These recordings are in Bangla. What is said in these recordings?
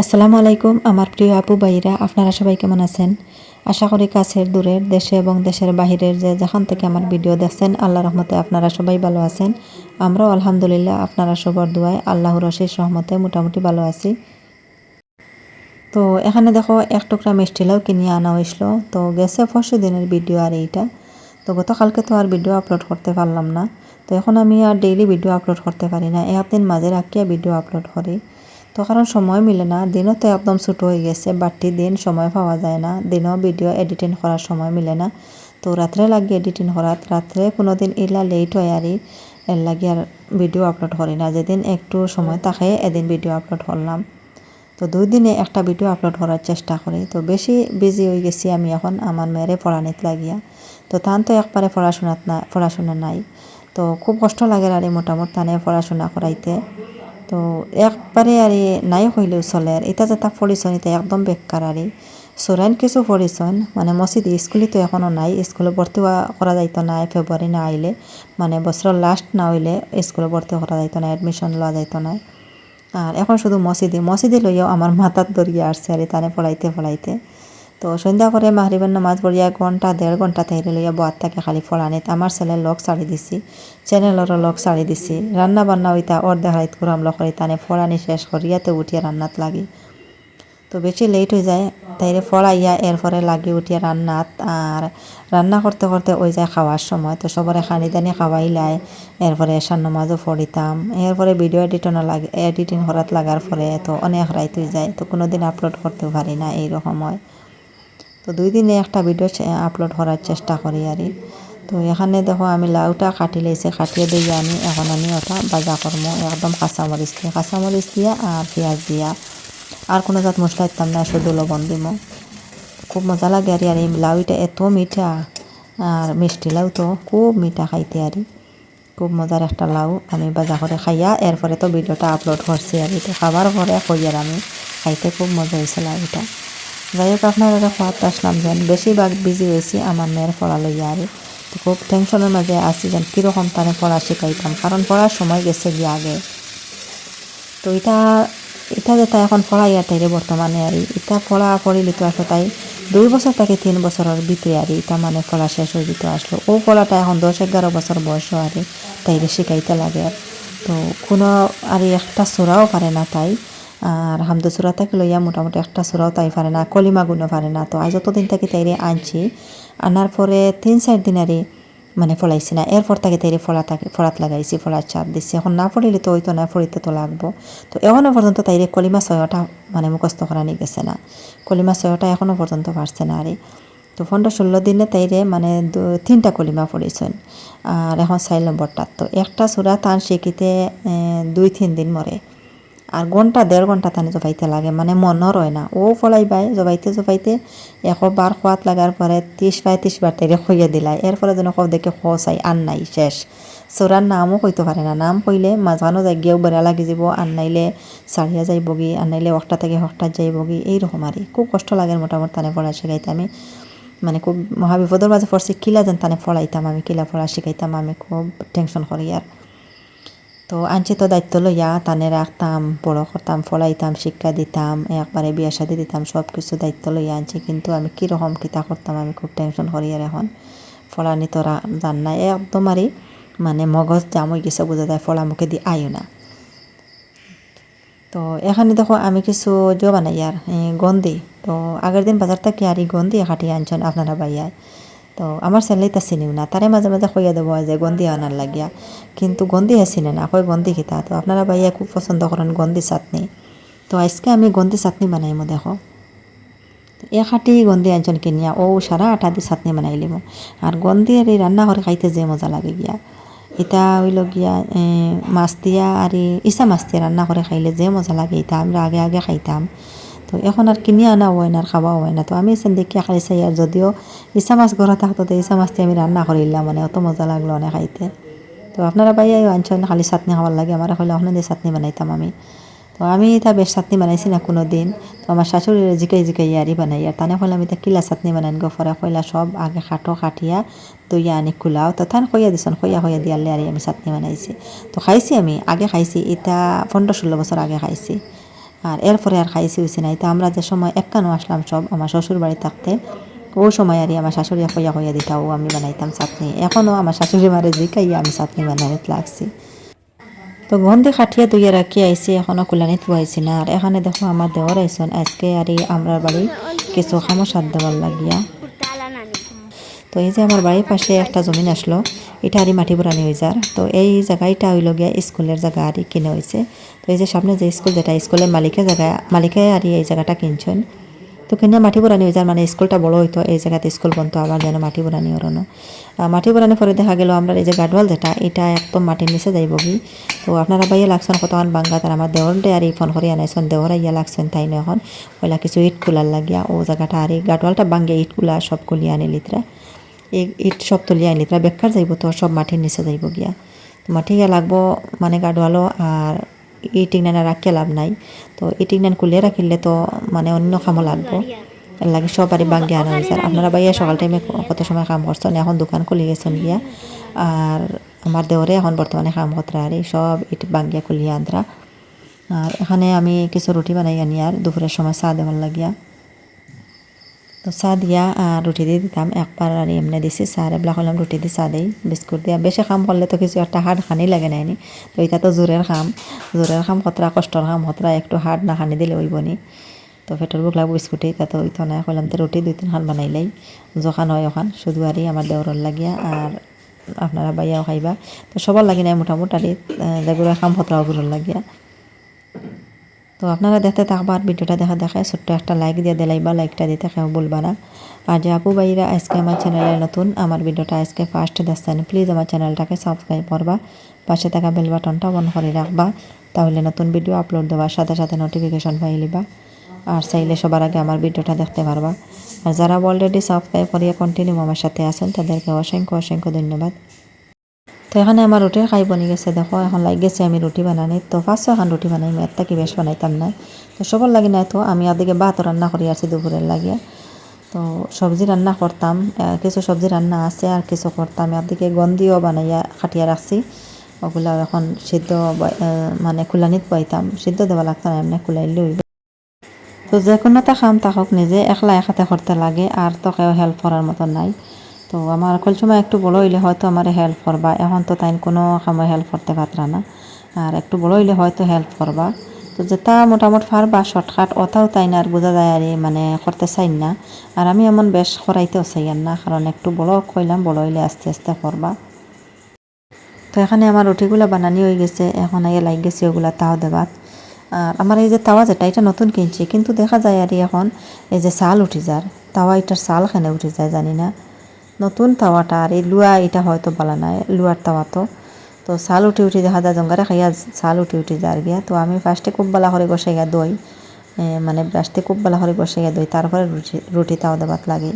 আসসালামু আলাইকুম, আমার প্রিয় আপু, ভাইরা, আপনারা সবাই কেমন আছেন? আশা করি কাছের দূরের দেশে এবং দেশের বাহিরের যে যেখান থেকে আমার ভিডিও দেখছেন আল্লাহ রহমতে আপনারা সবাই ভালো আছেন। আমরাও আলহামদুলিল্লাহ আপনারা সবার দোয়ায় আল্লাহর অশেষ রহমতে মোটামুটি ভালো আছি। তো এখানে দেখো, এক টুকরা মিষ্টি লাউ কিনে আনা হয়েছিল। তো গেছে পরশু দিনের ভিডিও আর এইটা। তো গতকালকে তো আর ভিডিও আপলোড করতে পারলাম না। তো এখন আমি আর ডেইলি ভিডিও আপলোড করতে পারি না। একদিন মাঝে রাখিয়া ভিডিও আপলোড করি। তো কারণ সময় মিলে না দিনও তো একদম ছোটো হয়ে গেছে বাড়তি দিন সময় পাওয়া যায় না দিনও ভিডিও এডিটিং করার সময় মিলে না। তো রাত্রে লাগে এডিটিং করাত রাত্রে কোনো দিন ইলা লেট হয় আর এর লাগে আর ভিডিও আপলোড করি না। যেদিন একটু সময় থাকে, এদিন ভিডিও আপলোড করলাম তো দুই দিনে একটা ভিডিও আপলোড করার চেষ্টা করি তো বেশি বিজি হয়ে গেছি আমি এখন আমার মেয়েরে পড়ানিত লাগিয়া। তো তান তো একবারে পড়াশোনাত পড়াশোনা নাই। তো খুব কষ্ট লাগে আর মোটামুটি তানে পড়াশোনা করাইতে তো একবারে আর নাই হইলেও চলে। আর এটা যেটা পড়িছন এটা একদম বেকার আর। সোরাইন কিছু পড়িছন মানে মসজিদ স্কুলে তো এখনও নাই। স্কুলে ভর্তি করা যাইতো না ফেব্রুয়ারি না আইলে মানে বছরের লাস্ট না হইলে স্কুলে ভর্তি করা যাইতো না এডমিশন লওয়া যাইতো না আর এখন শুধু মসজিদে মসজিদে লইয়াও আমার মাথার দরিয়া আসছে আর তানে পড়াইতে পড়াইতে তো সন্ধ্যা করে মাহরিবের নামাজ পড়িয়া ঘণ্টা, দেড় ঘণ্টা তাইরে লইয়া বাদ থাকে খালি ফলানিত আমার ছেলের লক ছাড়ি দিছি, চ্যানেলেরও লক ছাড়ি দিছি। রান্না বান্না হইতা অর্ধেক হাইত করে আমলো করি তানে ফলানি শেষ করিয়াতে উঠিয়া রান্নাত লাগি। তো বেশি লেট হয়ে যায়, তাইরে ফলাইয়া এরপরে লাগি উঠিয়া রান্নাত। আর রান্না করতে করতে ওই যায় খাওয়ার সময়, তো সবরে খানি দানি খাওয়াইলাই এরপরে এসার নামাজও পড়িতাম। এরপরে ভিডিও এডিটন লাগে, এডিটিং করাত লাগার পরে তো অনেক রাইত হয়ে যায়, তো কোনো দিন আপলোড করতে পারি না এইরকম হয়। তো দুই দিনে একটা ভিডিও আপলোড করার চেষ্টা করি আর তো এখানে দেখো আমি লাউটা কাটি লাইছে কাটিয়ে দিয়ে আমি এখন আমি ওটা বাজা করব একদম কাঁচামরিচ দিয়ে, কাঁচামরিচ দিয়া আর পেঁয়াজ দিয়া। আর কোনো জাত মশলা দিতাম না, শুধু লবণ দিব খুব মজা লাগে আর আর এই লাউটা এত মিঠা আর মিষ্টি লাউ তো, খুব মিঠা খাইতে আর খুব মজার একটা লাউ আমি বাজা করে খাইয়া, এরপরে তো ভিডিওটা আপলোড করছি আর তো খাবার পরে কইয়ার আমি, খাইতে খুব মজা হয়েছে লাউটা। যাই হোক আপনারা খাওয়াতে আসলাম যেন। বেশিরভাগ বিজি হয়েছি আমার মেয়ের পড়া লইয়া আর তো খুব টেনশনের মাঝে আসি যেন কীরকম তানে পড়া শিখাইতাম, কারণ পড়ার সময় গেছে গিয়ে আগে। তো এটা এটা যেটা এখন পড়াই আর তাইরে বর্তমানে আর এটা পড়া পড়িলে তো আসলে তাই দুই বছর থেকে তিন বছরের ভিতরে আর এটা মানে পড়া শেষ হয়ে যেতে আসলো। ও পড়াটা এখন দশ এগারো বছর বয়স আর তাইরে শিখাইতে লাগে। তো কোনো আর একটা সোরাও পারে না তাই। আর হামদু সুরা থেকে লইয়া মোটামুটি একটা সুরাও তাই পারে না কলিমা গুণও পারে না। তো আজ যতদিন থেকে তাইরে আনছি। আনার পরে তিন চার দিন আরে মানে ফলাইছি না। এরপর তাকে তাইরে ফলা থাকে, ফলাত লাগাইছি, ফলার চাপ দিচ্ছি এখন না পড়িলে তো ওই তো না পড়িতে তো লাগবো। তো এখনও পর্যন্ত তাইরে কলিমা ছয়টা মানে মুখস্থ করা নিয়ে গেছে না। কলিমা ছয়টা এখনও পর্যন্ত পারছে না আরে। তো পনেরো ষোলো দিনে তাইরে মানে তিনটা কলিমা পড়েছেন। আর এখন চার নম্বরটা। তো একটা সুরা তান শিখিতে দুই, তিন দিন মরে। আর ঘণ্টা দেড় ঘণ্টা তানে জবাইতে লাগে মানে মনও রয় না। ও ফলাই বাই জবাইতে জবাইতে বার খোয়াত লাগার পরে ত্রিশ বাই ত্রিশ বার তাইরে খইয়া দিলাই এরপরে যেন কব দেখে খ চাই আন নাই, শেষ। চোরার নামও কইতে পারে না। নাম কইলে মাঝখানো জায়গাও বেড়া লাগি যাব, আন নাইলে সারিয়া যাইবগি আন নাইলে একটা থেকে হকটাত যাইবগি এইরকম আর খুব কষ্ট লাগে মোটামুটি তানে পড়া শিখাইতে আমি। মানে খুব মহাবিপদের মাঝে পড়ছি কিলা যেন তানে ফলাইতাম আমি, কিলা পড়া শিখাইতাম আমি, খুব টেনশন করি আর তো আনছি তো দায়িত্ব লইয়া, তানে রাখতাম, বড় করতাম, ফলাইতাম, শিক্ষা দিতাম, একবারে বিয়া শাদি দিতাম সব কিছু দায়িত্ব লইয়া আনছি। কিন্তু আমি কীরকম কিতা করতাম আমি খুব টেনশন করি আর এখন। ফলানি তো জান নাই একদম আরই মানে মগজ জাম হয়ে গেছে, বোঝা যায় ফলা মুখে দিয়ে আয়ো না। তো এখানে দেখো আমি কিছু জো বানাই আর গন্দি তো আগের দিন বাজার থেকে আর গন্দি খাটিয়ে আনছেন আপনারা বাইয়ায় তো আমার ছেলে তা চিনিও না তারে মাঝে মাঝে কইয়া দেবো যে গন্দি আনার লাগিয়া কিন্তু গন্ধি গন্দি চিনে না কই গন্দি খিতা তো আপনারা ভাইয়া খুব পছন্দ করেন গন্ধি চাটনি। তো আজকে আমি গন্দি চাটনি বানাইমো দেখো। এক হাঁটি গন্দি আনছেন কিনিয়া, ও সারা আটা দিয়ে চাটনি বানাই লিব আর গন্ধি আর রান্না করে খাইতে যে মজা লাগে গিয়া। এটা হইল গিয়া মাছ দিয়া আর ইসা মাছ দিয়া রান্না করে খাইলে যে মজা লাগে এটা আমরা আগে আগে খাইতাম। তো এখন আর কিনে আনা হয় না আর খাওয়া হয় না। তো আমি এসে দেখি খালি চাই আর যদিও ইসা মাছ ঘরে থাকতো তো ইসা মাছটি আমি রান্না করিলাম মানে অত মজা লাগল অনেক খাইতে। তো আপনারা বাইয়া আনছেন, খালি চাটনি খাবার লাগে। আমার হইলে ওখানে দিয়ে চাটনি বানাইতাম আমি। তো আমি এটা বেশ চাটনি বানাইছি না কোনো দিন তো আমার শাশুড়ির জিকাই জিকাই আরি বানাই। আর তানে হলে আমি এটা কিলা চাটনি বানাইন গো? ফরে কইলা, সব আগে খাটো কাটিয়া দইয়া আনি কুলাও তো তান কইয়া দিছন, কইয়া কইয়া দিয়ালে আর আমি চাটনি বানাইছি। তো খাইছি আমি, আগে খাইছি। এটা পনেরো ষোলো বছর আগে খাইছি। আর এরপরে আর খাইছি হয়েছে নাই তো আমরা যে সময় একখানো আসলাম সব আমার শ্বশুর বাড়ি থাকতে, ও সময় আর আমার শাশুড়ি হইয়া হইয়া দিতা, ও আমি বানাইতাম চাটনি। এখনও আমার শাশুড়ি মারে জিকাইয়া আমি চাটনি বানাইতে লাগছি। তো গন্ধে খাটিয়ে দুইয়ে রাখি আইসি এখনও কুলানি থুয়াইছি না। আর এখানে দেখো আমার দেওয়ার আইসন, আজকে আর আমরা বাড়ি কিছু খামো সাত লাগিয়া। তো এই যে আমার বাড়ির পাশে একটা জমিন আসলো, এটা আরই মাটি বুড়ানি হয়ে যার। তো এই জায়গাটা হইল গিয়া স্কুলের জায়গা আরই কিনে হয়েছে তো এই যে সামনে যে স্কুল যেটা, স্কুলের মালিকের জায়গা, মালিকে আর এই জায়গাটা কিনছেন। তো কিনে মাটি বুড়ানি হয়ে যার মানে স্কুলটা বড় হইতো, এই জায়গাতে স্কুল বনতো আবার যেন মাটি বুড়ানি ওরনো মাটি বুড়ানি পরে দেখা গেল আমরা এই যে গাডওয়াল যেটা, এটা একদম মাটির নিচে যাইব কি। তো আপনারা বাইয়া লাগছেন কতক্ষণ বাঙ্গা, তার আমার দেওয়ালটে আর এই ফোন করে আনাইছেন দেওয়ার ইয়া লাগছেন তাই না এখন। ওইলা কিছু ইট কুলার লাগিয়া, ও জায়গাটা আর এই গাডওয়ালটা বাঙ্গে ইট কুলা সব কুলিয়ে আনি লিতরা। এই ইট সব তুলিয়ে আনি লিতরা বেকার যাইব তো, সব মাটির নিচে যাইব গিয়া। তো মাটি গিয়া লাগবো মানে গাডওয়ালও আর ইটিং নানা রাখিয়া লাভ নাই। তো ইটিং নান কুলিয়ে রাখিলে তো মানে অন্য কামও লাগবো। লাগে সবারই বাঙ্গি আনা হয়েছে। আপনারা বাইয়া সকাল টাইমে কত সময় কাম করছেন? এখন দোকান খুলে গেছেন গিয়া। আর আমার দেওরে এখন বর্তমানে কাম করতে আর এই সব ইট বাঙ্গিয়া খুলিয়া আনতরা আর এখানে আমি কিছু রুটি বানাই আনি আর দুপুরের সময় চা দেওয়ার লাগিয়া। তো চা দিয়া রুটি দিয়ে দিতাম। একবার আর এমনি দিছি। চা এবিলাক হলাম রুটি দিয়ে দিই বিস্কুট দিয়া। বেশি কাম করলে তো কিছু একটা হাড় খানি লাগে নাইনি তো এটা তো জোরের কাম জোরের কাম কতরা কষ্টর কাম কতরা একটু হাড় না খানি দিলে হইব নি তো পেটর বুক লাগবো বিস্কুটে। তা তো ওইতো না কইলাম তো রুটি দুই তিন খান বানাইলাই যখান হয় ওখান শুধু আরই আমার লাগিয়া আর আপনারা বাইয়াও খাইবা। তো সবার লাগি নাই মোটামুটি যেগুলো কতরা ওগুলোর লাগিয়া। তো আপনারা দেখতে থাকবার ভিডিওটা দেখা দেখায় ছোট্ট একটা লাইক দিয়ে দিলাইবা লাইকটা দিতে কেউ বলবা না। আর যে আপু ভাইরা আজকে আমার চ্যানেলে নতুন, আমার ভিডিওটা আজকে ফার্স্ট দেখছেন প্লিজ আমার চ্যানেলটাকে সাবস্ক্রাইব করবা। পাশে থাকা বেল বাটনটা অন করে রাখবা, তাহলে নতুন ভিডিও আপলোড দেওয়ার সাথে সাথে নোটিফিকেশন পাই লিবা। আর চাইলে সবার আগে আমার ভিডিওটা দেখতে পারবা। আর যারা অলরেডি সাবস্ক্রাইব করিয়া কন্টিনিউ আমার সাথে আছেন, তাদেরকে অসংখ্য অসংখ্য ধন্যবাদ। তো এখানে আমার রুটির খাই বনি গেছে, দেখো, এখন লাগ গেছে আমি রুটি বানানি। তো পাঁচশো এখন রুটি বানাই মেয়েরটা কি বেশ বানাইতাম না। তো সবার লাগি নাই তো, আমি আদিকে ভাত রান্না করি আছি দুপুরের লাগিয়ে। তো সবজি রান্না করতাম কিছু সবজি রান্না আছে আর কিছু করতাম। একদিকে গন্ধিও বানাইয়া খাটিয়া রাখছি। ওগুলা এখন সিদ্ধ মানে কুলানিত পাইতাম। সিদ্ধ দেওয়া লাগতো না, এমনি কুলাইলে হইব। তো যে কোনোটা খাম তাকক নিজে একলা একাতে করতে লাগে, আর তো কেউ হেল্প করার মতো নাই। তো আমার কল সময় একটু বড় হইলে হয়তো আমার হেল্প করবা। এখন তো তাই কোনো সময় হেল্প করতে পারতাম না। আর একটু বড় হইলে হয়তো হেল্প করবা। তো যেটা মোটামুটি পারবা শর্টকাট ওটাও তাই না আর বোঝা যায় আর মানে করতে চাই না। আর আমি এমন বেশ করাইতেও চাই না, কারণ একটু বড় কইলাম, বড় হইলে আস্তে আস্তে করবা। তো এখানে আমার রুটিগুলো বানানি হয়ে গেছে, এখন আগে লাগ গেছে, ওগুলা তাও দেবাত আর আমার এই যে তাওয়া যেটা, এটা নতুন কিনছি, কিন্তু দেখা যায় আর এখন এই যে চাল উঠি যার, তাওয়া এটার চাল খানে উঠি যায় জানি না। নতুন তাওয়াটা, আর এই লুয়া এটা হয়তো বলা নাই, লুয়ার তাওয়া তো। তো চাল উঠে উঠে দেখা যায় জঙ্গারে খাইয়া চাল উঠে উঠে যার গিয়া, তো আমি ফার্স্টে খুব বেলা করে গিয়া দই মানে ফার্স্টে খুব বেলা করে গিয়া দই, তারপরে রুটি রুটি তাওয়া দেবাত লাগে।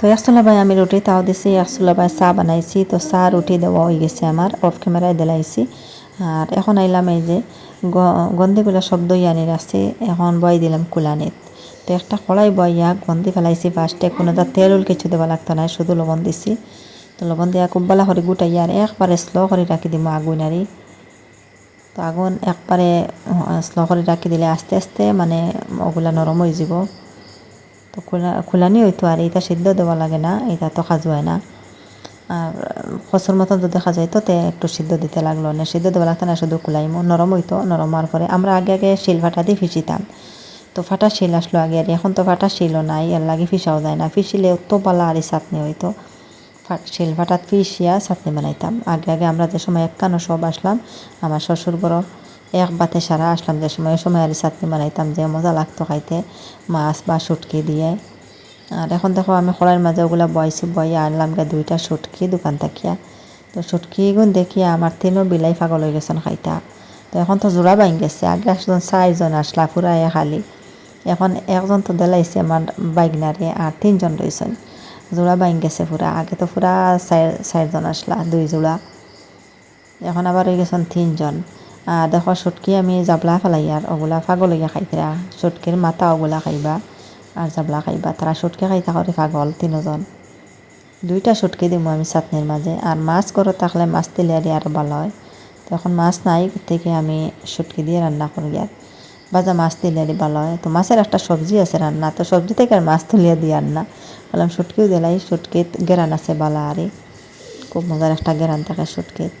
তো একচুলা ভাই, আমি রুটি তাও দিছি। একচুলা ভাই চা বানাইছি। তো চা রুটি দেওয়া হয়ে গেছে আমার অফ ক্যামেরায় দিলাইছি। আর এখন আইলাম এই যে গন্ধিগুলো সব দই আনি রাখছি। এখন বই দিলাম কুলানিত। তো একটা কড়াই বইয়া গন্ধি ফেলাইছি ফার্স্টে কোনো তার তেল কিছু দেওয়া লাগতো না, শুধু লবণ দিছি। তো লবণ দিয়া খুব বেলা করে গুটাইয়া আর একবারে স্লো করে রাখি দিব আগুন আরি তো আগুন একবারে স্লো করে রাখি দিলে আস্তে আস্তে মানে ওগুলা নরম হয়ে যাব তো খোলা খোলানি হইতো আর এটা সিদ্ধ দেওয়া লাগে না এটা তো খাজু হয় না। আর খসর মতন যদি খাজাই তো তে একটু সিদ্ধ দিতে লাগল না? সিদ্ধ দেওয়া লাগতো না শুধু কুলাইমো। নরম হইতো নরম হওয়ার পরে আমরা আগে আগে শিল ফাটা দিয়ে ফিসিতাম তো ফাটা শিল আসলো আগে আর এখন তো ফাটা শিলও নাই এর লাগে ফিসাও যায় না। ফিসিলে অত পালা আর চাটনি হইতো। শিল ফাটাত ফিসিয়া চাটনি বানাইতাম। আগে আগে আমরা যে সময় একখানো সব আসলাম, আমার শ্বশুর বড় এক বাতে সারা আসলাম যে সময় সময় আর চাটনি বানাইতাম যে মজা লাগতো খাইতে, মাছ বা শুটকি দিয়ে। আর এখন দেখো আমি খড়ার মাঝে ওগুলা বয়সি বয়ে আনলাম গা দুইটা সুটকি দোকান থাকিয়া। তো সুটকি গুণ দেখিয়া আমার তিনও বিলাই পাগল হয়ে গেছেন খাইতা। তো এখন তো জোড়া বাইন গেছে, আগে একজন চারজন আসলা ফুরাই খালি। এখন একজন তো দেলাইছে আমার বাইকনারে আর তিনজন রয়েছেন জোড়া বাইন গেছে পুরা, আগে তো পুরা চার, চারজন আসলা, দুই জোড়া। এখন আবার হয়ে গেছেন তিনজন। দেখো সুটকি আমি জাবলা ফেলাই আর ওগুলা পাগল হইয়া খাইতরা সুটকির মাথা ওগুলা খাইবা আর জাবলা খাইবা। তারা সুটকি খাইতা করে পাগল তিনজন। দুইটা সুটকি দিব আমি চাটনির মাঝে আর মাছ করো থাকলে মাছ তেলিয়ারি আরও ভালো হয়। তো এখন মাছ নাই থেকে আমি সুটকি দিয়ে রান্না করি আর ভাজা মাছ তেলিয়ারি ভালো হয়। তো মাছের একটা সবজি আছে রান্না তো সবজি থেকে আর মাছ তুলিয়া দিয়ে রান্না বললাম সুটকিও দিলাই। সুটকিত গেরান আছে বালা আরে খুব মজার একটা গেরান থাকে সুটকিত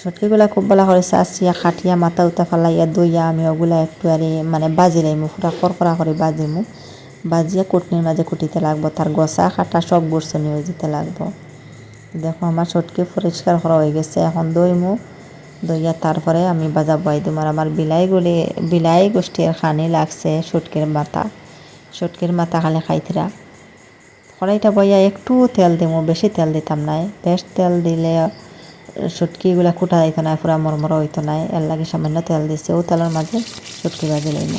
সটকিগুলা খুব ভালো করে চাচিয়া খাটিয়া, মাথা উতা ফালাইয়া দইয়া আমি ওগুলা একটু আরে মানে বাজি লাইমু পুরা করকরা করে বাজিমু। বাজিয়া কুটনির মাঝে কুটিতে লাগবো তার গসা খাটা সব বর্ষণি হয়ে যেতে লাগবো। দেখো আমার সটকি পরিষ্কার করা হয়ে গেছে, এখন দইমু দইয়া তারপরে আমি বাজা বয়াই দিম আর আমার বিলাইগুলি বিলাই গোষ্ঠীর খানি লাগছে সুটকির মাথা। সুটকির মাথা খালি খাইতরা কড়াইটা বইয়া একটু তেল দিমু বেশি তেল দিতাম নাই। বেশ তেল দিলে সুটকিগুলা কুটা যাইতো না পুরা মরমর হইতো না এর লাগে সামান্য তেল দিছে। ও তেলের মাঝে সুটকি ভাজি লইম।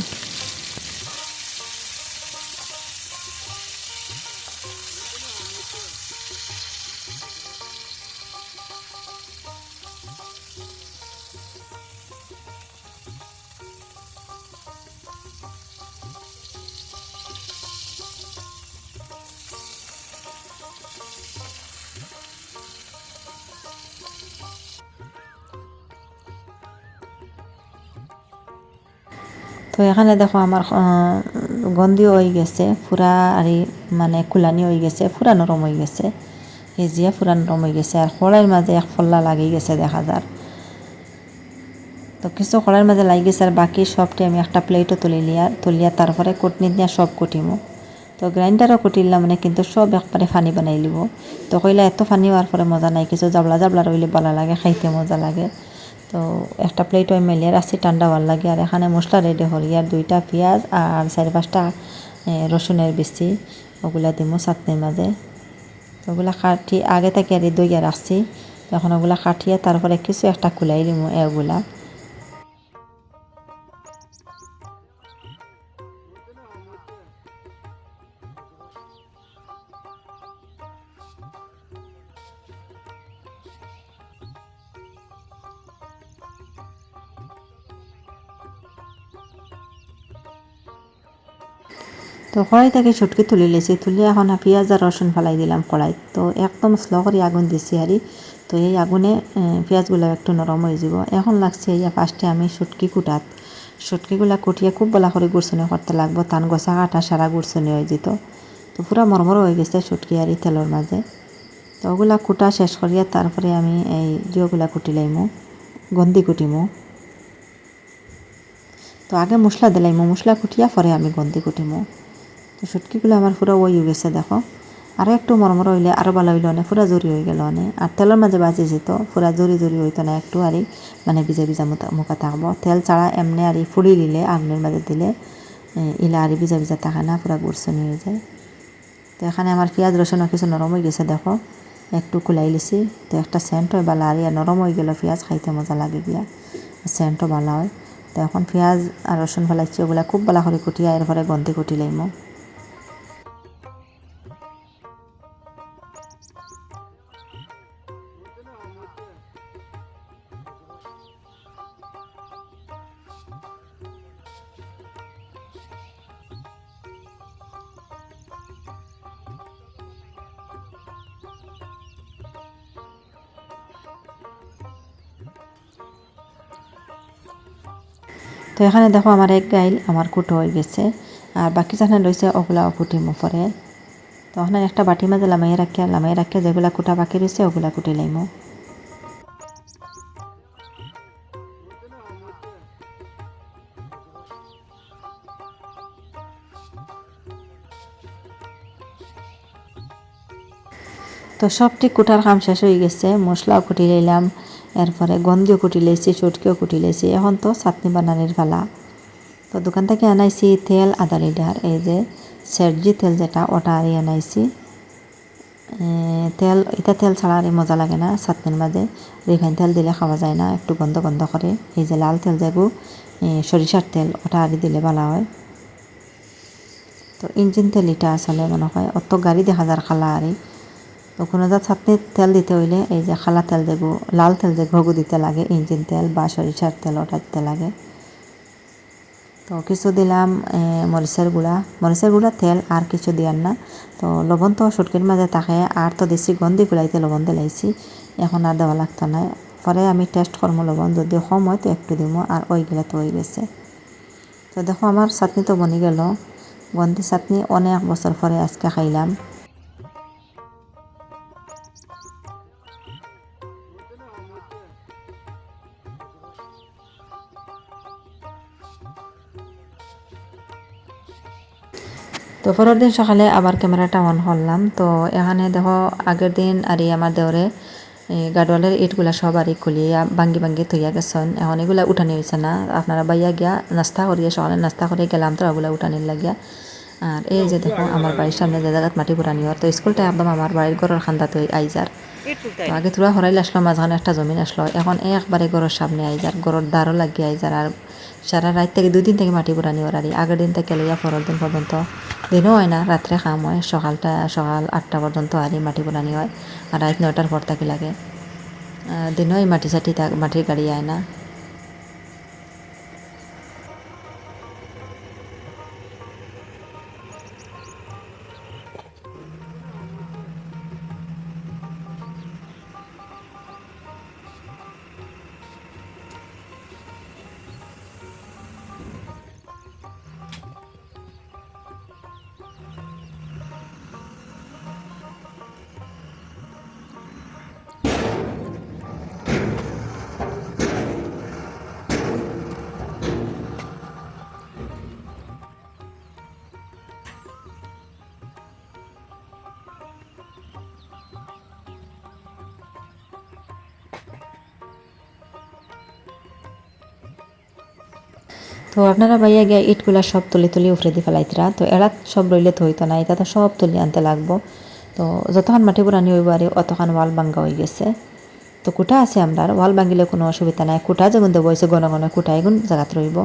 তো এখানে দেখো আমার গন্ধিও হয়ে গেছে পুরা আরি মানে কুলানি হয়ে গেছে পুরা নরম হয়ে গেছে। হেজিয়া পুরা নরম হয়ে গেছে আর খড়াইয়ের মাঝে এক ফল্লা লাগিয়ে গেছে দেখা যার তো কিছু খড়াইয়ের মাঝে লাগি গেছে আর বাকি সবটি আমি একটা প্লেটও তুলে লিয়া তুলিয়া তারপরে কুটনি দিয়া সব কুটিমো। তো গ্রাইন্ডারও কুটিলাম মানে কিন্তু সব একবারে ফানি বানাই লিব। তো কইলা, এত ফানি হওয়ার পরে মজা নাই, কিছু জাবলা জাবলা রইলে ভালো লাগে, খাইতে মজা লাগে। তো একটা প্লেট ওই মেলিয়ে রাখছি, ঠান্ডা হওয়ার লাগে। আর এখানে মশলা রেডি হল। আর দুইটা পেঁয়াজ আর চার পাঁচটা রসুনের বেশি ওগুলা দিমো চাটনির মাঝে। ওগুলা কাটি, আগে থেকে আর দইয়া রাখছি। এখন ওগুলা কাটিয়ে তারপরে কিছু একটা কুলাই দিমো এগুলা। তো কড়াই থেকে ছুটকি তুলে লেছি। তুলে এখন পেঁয়াজ আর রসুন ফেলাই দিলাম কড়াই তো একদম স্লো করে আগুন দিছি আরি তো এই আগুনে পেঁয়াজগুলো একটু নরম হয়ে যাব। এখন লাগছে এই ফার্স্টে আমি সুটকি কুটাত। সুটকিগুলো কুটিয়ে খুব বলা করে গুড়ছনি করতে লাগবো। তান গছা কাটা সারা গুড়ছনি হয়ে যেত তো পুরো মরমর হয়ে গেছে সুটকি আর তেলের মাঝে তো ওগুলা কুটা শেষ করিয়া তারপরে আমি এই জিওগুলা কুটি লাইমু। গন্দি কুটিমু। তো আগে মশলা দিলাইমু মশলা কুটিয়া পরে আমি গন্দি কুটিমু। তো সুটকিগুলো আমার পুরো ওই গেছে, দেখো। আরও একটু মরমর হইলে আরও ভালো হইলে অনেক পুরা জরি হয়ে গেল অনেক। আর তেলের মাঝে বাজিছে তো পুরা জরি জরি হইতো না, একটু আরই মানে ভিজা ভিজা মুখা থাকব। তেল ছাড়া এমনি আরই ফুড়ি দিলে, আগুনের মাঝে দিলে ইলা আরই ভিজা ভিজা থাকে না পুরা গুড়সনি হয়ে যায়। তো এখানে আমার পেঁয়াজ রসুনও কিছু নরম হয়ে গেছে, দেখো। একটু কুলাই লিছি, তো একটা সেন্ট হয় ভালো আর নরম হয়ে গেল পেঁয়াজ, খাইতে মজা লাগে গিয়া। সেন্টও ভালো হয়। তো এখন পেঁয়াজ আর রসুন ফেলাইছি, ওগুলা খুব ভালো করে কুটিয়া, এরপরে গন্তি কুটি লাইমো। তো এখানে দেখো আমার এক গাইল আমার কুটো হয়ে গেছে। আর বাকি যেখানে রয়েছে ওগুলা কুটিম উপরে তো ওখানে একটা বাটি মাঝে লামাই রাখিয়া লামাই রাখিয়া যেগুলা কুটা বাকি রয়েছে ওগুলা কুটি লাইমো। তো সবটি কুটার কাম শেষ হয়ে গেছে মশলাও কুটি লাইলাম। এরপরে গন্ধিও কুটি লাইছি চটকিও কুটি লাইছি এখন তো চাটনি বানানির ফালা তো দোকান থেকে আনাইছি তেল, আদা লিটার এই যে সেরজি তেল যেটা, ওটা আর আনাইছি। তেল এটা তেল ছাড়া আর মজা লাগে না চাটনির মাঝে। রিফাইন তেল দিলে খাওয়া যায় না, একটু গন্ধ গন্ধ করে। এই যে লাল তেল যাব সরিষার তেল, ওটা আর দিলে ভালো হয়। তো ইঞ্জিন তেল এটা আসলে মনে হয়, অত গাড়ি দেখা যার খালা আরে। তো যা চাটনি তেল দিতে হইলে এই যে খালা তেল দেব লাল তেল যে ঘগু দিতে লাগে, ইঞ্জিন তেল বা সরিষার তেল ওটা দিতে লাগে। তো কিছু দিলাম মরিচের গুঁড়া। মরিচের গুঁড়া তেল আর কিছু দিয়ার না। তো লবণ তো সুটকির মাঝে থাকে, আর তো দেশি গন্ধি গুলাইতে লবণ দিলাইছি। এখন আর দেওয়া লাগতো না। পরে আমি টেস্ট করব লবণ, যদি কম হয় তো একটু দিব, আর ওই গেলে তো হয়ে গেছে। তো দেখো, আমার চাটনি তো বনি গেল। গন্ধি চাটনি অনেক বছর পরে আজকে খাইলাম। তো পরের দিন সকালে আবার ক্যামেরাটা অন করলাম। তো এখানে দেখো আগের দিন আর আমার দেওরে গাডওয়ালের ইটগুলা সব আর খুলিয়া ভাঙ্গি ভাঙ্গি থইয়া গেছেন। এখন এগুলা উঠানি হয়েছে না। আপনারা বাইয়া গিয়া নাস্তা করিয়া, সকালে নাস্তা করে গেলাম তো ওগুলা উঠানির লাগিয়া। আর এই যে দেখো আমার বাড়ির সামনে যে জায়গাত মাটি পুরানি হয় তো স্কুলটা একদম আমার বাড়ির ঘরের খান্দাতে আইজার তো আগে থোড়া হরাইল আসলো মাঝখানে একটা জমিন আসলো। এখন একবারে ঘরের সামনে আইজার ঘরের দ্বারও লাগিয়ে আইজার আর সারা রাত থেকে দুদিন থেকে মাটি পুরানি ওর আর আগের দিন থেকে লইয়া পরের দিন পর্যন্ত। দিনও হয় না, রাত্রে খাম হয়, সকালটা, সকাল আটটা পর্যন্ত আর মাটি পুরানি হয় আর রাত নয়টার পর থাকি লাগে। দিনও মাটি থাক মাটির গাড়ি আয় না। তো আপনারা বাইয়া গিয়া ইটগুলা সব তুলি তুলি উফরে দি ফেলাইতরা। তো এরা সব রইলে তো হইতো না, এটা তো সব তুলি আনতে লাগবো। তো যতক্ষণ মাটি পুরানি হইব আর অতক্ষণ ওয়াল ভাঙ্গা হয়ে গেছে। তো কুটা আছে আমরা ওয়াল ভাঙ্গিলে কোনো অসুবিধা নাই। কুটা যেগুন দেবো হয়েছে গণ গণ কুটা এগুন জায়গাত রইব।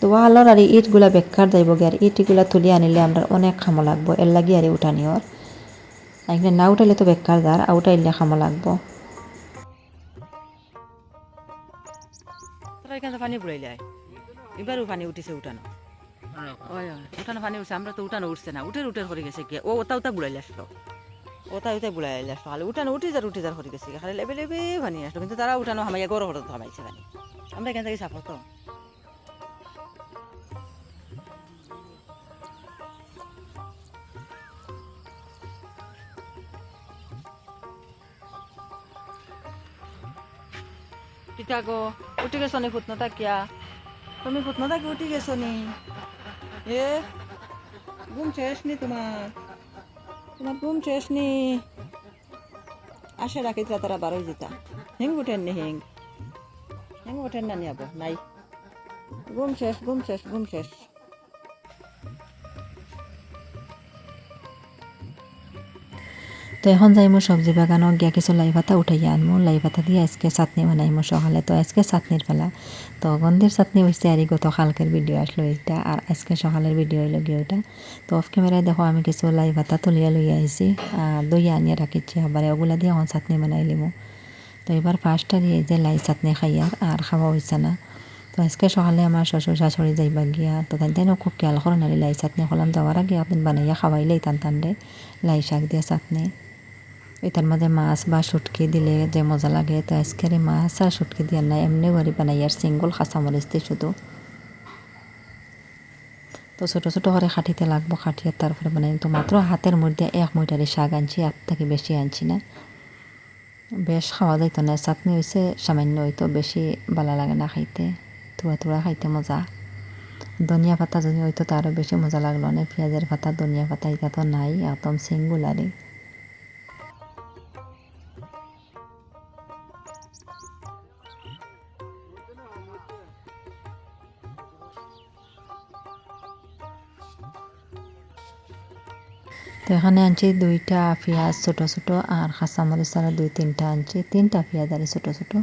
তো ওয়ালর আর ইটগুলা বেকার যাইব গিয়ে, আর ইটগুলা তুলি আনিলে আমরা অনেক খামো লাগবো, এর লাগি আর উঠানি ওর। এখানে না উঠাইলে তো বেকার দার আর উঠাইলে খামো লাগবো। পানি বুড়াইলে এবারও পানি উঠিছে উঠানো। উঠানো পানি উঠছে, আমরা তো উঠানো উঠছে না, উঠে উঠে করে গেছে গিয়ে। ও, ওটা ওটা বুড়াইলে আসলো। ওটা ওটা বুড়াইলে আসলো। খালি উঠানো উঠি যার উঠি যার করে গেছে খালি লেবে লেবে পানি আসলো, কিন্তু তারা উঠানো হামাইয়া গরম হতো হামাইছে পানি। আমরা এখান থেকে সাফর তো কিতা গো উঠি গেছো ফুটনো তাকিয়া তুমি ফুটনো থাকি উঠি গেছো নি? এ, ঘুম শেষ নি তোমার তোমার ঘুম শেষ নি? আসে রাখি তারা বারোই যেতা হিং উঠেন নি হিং? হিং উঠেন না নিয়াবো নাই। ঘুম শেষ ঘুম শেষ ঘুম শেষ। তো এখন যাইমো সবজি বাগানত গিয়া কিছু লাই পাতা উঠাইয়া আনমো লাই পাতা দিয়ে আজকে চাটনি বানাইমো সকালে। তো আজকে চাটনির ফেলা তো গন্ধির চাটনি হয়েছে আর গত কালকের ভিডিও আসলো এটা আর আজকে সকালের ভিডিও হইল গিয়ে ওইটা। তো অফ ক্যামেরায় দেখো আমি কিছু লাই পাতা তুলিয়া লইয়া আইছি আর দই আনিয়ে রাখিছি আবার ওগুলা দিয়ে এখন চাটনি বানাই লিমো। তো এবার ফার্স্ট আর এই যে লাই চাটনি খাইয়ার আর খাওয়া হয়েছে না। তো আজকে সকালে আমার শ্বশুর শাশুড়ি যাইবা গিয়া। তো তাই তাই খুব খেয়াল করেন আর লাই চাটনি করলাম যাওয়ার আগে আপনি বানাইয়া খাওয়াইলেই টান টান লাই শাক দিয়ে চাটনি। এটার মাঝে মাছ বা শুটকি দিলে যে মজা লাগে, তো আজকের মাছ আর শুটকি দিয়ে নাই। এমনি ঘরে বানাই আর সিঙ্গল কাঁচামরিচ দিয়ে শুধু। তো ছোটো ছোটো করে খাটিতে লাগবো খাটিয়ে তারপরে বানাই। তো মাত্র হাতের মধ্যে এক মুইটারি শাক আনছি, আর থেকে বেশি আনছি না। বেশ খাওয়া যাইতো না, চাটনি হয়েছে সামান্য হইতো, বেশি ভালো লাগে না খাইতে। তুয়া তুয়া খাইতে মজা। ধনিয়া পাতা যদি হইতো তারও বেশি মজা লাগল না। পেঁয়াজের পাতা, ধনিয়া পাতা, এটা তো নাই, একদম সিঙ্গুলারই তো এখানে আনছি দুইটা পেঁয়াজ ছোটো ছোটো আর কাঁচামরিচ আর দুই, তিনটা আনছি। তিনটা পেঁয়াজ আর ছোটো ছোটো।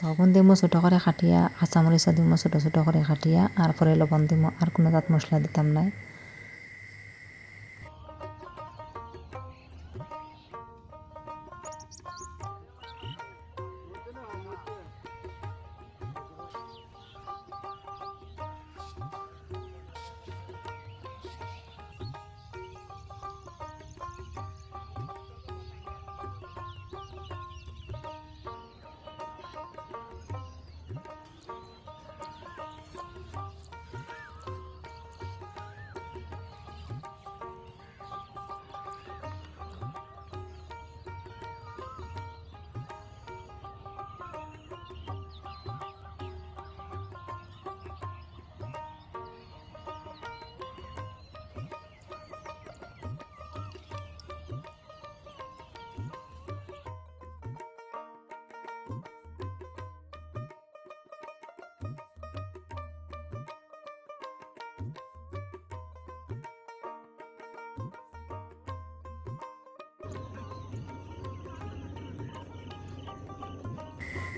তখন দিমো ছোটো করে খাটিয়া কাঁচামরিচও দিমো ছোটো ছোটো করে খাটিয়া আর পরে লবণ দিমো। আর কোনো তাত মশলা দিতাম নাই।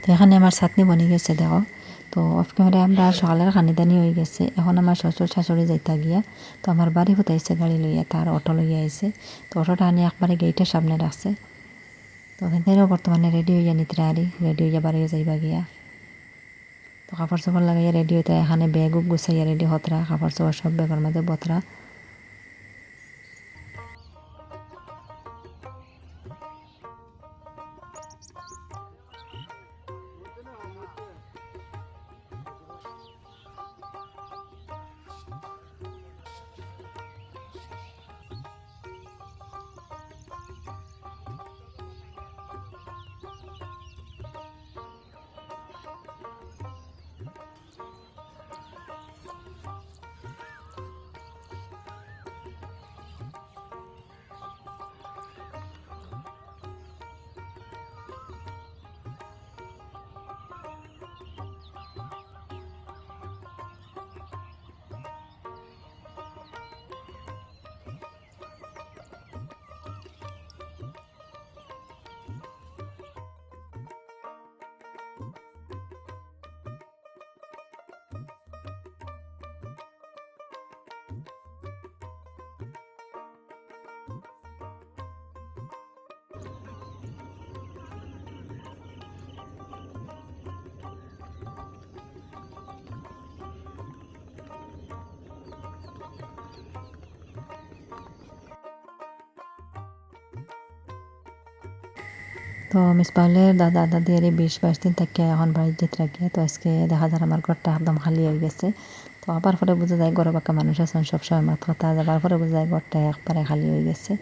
তো এখানে আমার চাটনি বনি গেছে, দেখো। তো অফ ক্যামেরায় আমরা সকালের খানিদানি হয়ে গেছে। এখন আমার শ্বশুর শাশুড়ি যাইতা গিয়া, তো আমার বাড়ি ফুটাইছে গাড়ি লইয়া, তার অটো লইয়া আইছে। তো অটোটা আনি একবারে গেটের সামনে রাখছে। তো ওখান বর্তমানে রেডি হইয়া নিতে আরি রেডি হইয়া বাড়ি যাইবা গিয়া। তো কাপড় চোপড় লাগাইয়া রেডি হইতে, এখানে ব্যাগ গুছাইয়া রেডি হতরা কাপড় চোপড় সব ব্যাগের মধ্যে বতরা। তো মিস পাউলের দাদা, দাদি আর বিশ বাইশ দিন থেকে এখন বাড়িতে যেতে রাখিয়া তো আজকে দেখা যায় আমার ঘরটা একদম খালি হয়ে গেছে। তো আবার পরে বোঝা যায় ঘরে বাঁকা মানুষ আছেন, সবসময় মাত কথা যাবার পরে বোঝা যায় ঘরটা একবারে খালি হয়ে গেছে।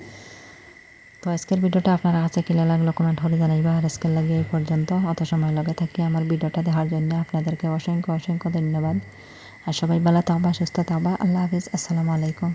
তো আজকের ভিডিওটা আপনারা কাছে কিলা লাগল কমেন্ট করে জানাইবা। আর আজকের লাগে এই পর্যন্ত। অত সময় লগে থাকি আমার ভিডিওটা দেখার জন্য। আপনাদেরকে অসংখ্য অসংখ্য ধন্যবাদ। আর সবাই ভালো থাকবা, সুস্থ থাকবা। আল্লাহ হাফিজ। আসসালামু আলাইকুম।